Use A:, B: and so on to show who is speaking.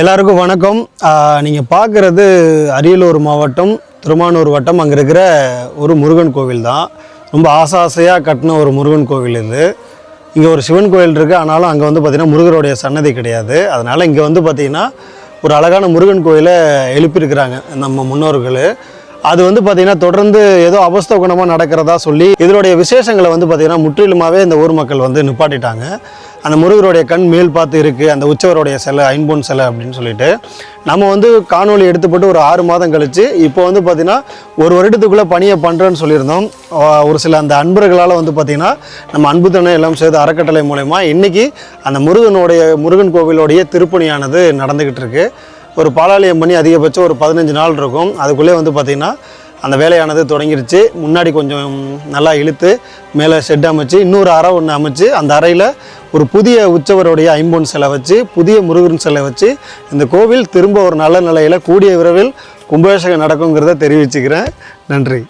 A: எல்லாருக்கும் வணக்கம். நீங்கள் பார்க்குறது அரியலூர் மாவட்டம் திருமானூர் வட்டம். அங்கே இருக்கிற ஒரு முருகன் கோவில் தான். ரொம்ப ஆசை ஆசையாக கட்டின ஒரு முருகன் கோவில் இது. இங்கே ஒரு சிவன் கோவில் இருக்குது ஆனாலும் அங்கே வந்து பார்த்திங்கன்னா முருகருடைய சன்னதி கிடையாது. அதனால் இங்கே வந்து பார்த்திங்கன்னா ஒரு அழகான முருகன் கோயிலை எழுப்பியிருக்கிறாங்க நம்ம முன்னோர்கள். அது வந்து பார்த்திங்கன்னா தொடர்ந்து ஏதோ அபஸ்தகுணமாக நடக்கிறதா சொல்லி இதனுடைய விசேஷங்களை வந்து பார்த்திங்கன்னா முற்றிலுமாகவே இந்த ஊர் மக்கள் வந்து நிப்பாட்டிட்டாங்க. அந்த முருகருடைய கண் மேல் பார்த்து இருக்குது அந்த உச்சவருடைய சிலை ஐம்பொன் சிலை அப்படின்னு சொல்லிட்டு நம்ம வந்து காணொளி எடுத்துப்பட்டு ஒரு ஆறு மாதம் கழித்து இப்போ வந்து பார்த்திங்கன்னா ஒரு வருடத்துக்குள்ளே பணியை பண்ணுறேன்னு சொல்லியிருந்தோம். ஒரு சில அந்த அன்பர்களால் வந்து பார்த்திங்கன்னா நம்ம அன்புத்தனை எல்லாம் சேர்த்து அறக்கட்டளை மூலயமா இன்றைக்கி அந்த முருகனுடைய முருகன் கோவிலுடைய திருப்பணியானது நடந்துக்கிட்டு இருக்குது ஒரு பாலாலயம் பண்ணி அதிகபட்சம் ஒரு பதினஞ்சு நாள் இருக்கும். அதுக்குள்ளே வந்து பார்த்திங்கன்னா அந்த வேலையானது தொடங்கிருச்சு. முன்னாடி கொஞ்சம் நல்லா இழுத்து மேலே ஷெட் அமைச்சு இன்னொரு அறை ஒன்று அமைச்சு அந்த அறையில் ஒரு புதிய உற்சவருடைய ஐம்பொன் சிலை வச்சு புதிய முருகன் சிலை வச்சு இந்த கோவில் திரும்ப ஒரு நல்ல நிலையில் கூடிய விரைவில் கும்பாபிஷேகம் நடக்குங்கிறத தெரிவிச்சுக்கிறேன். நன்றி.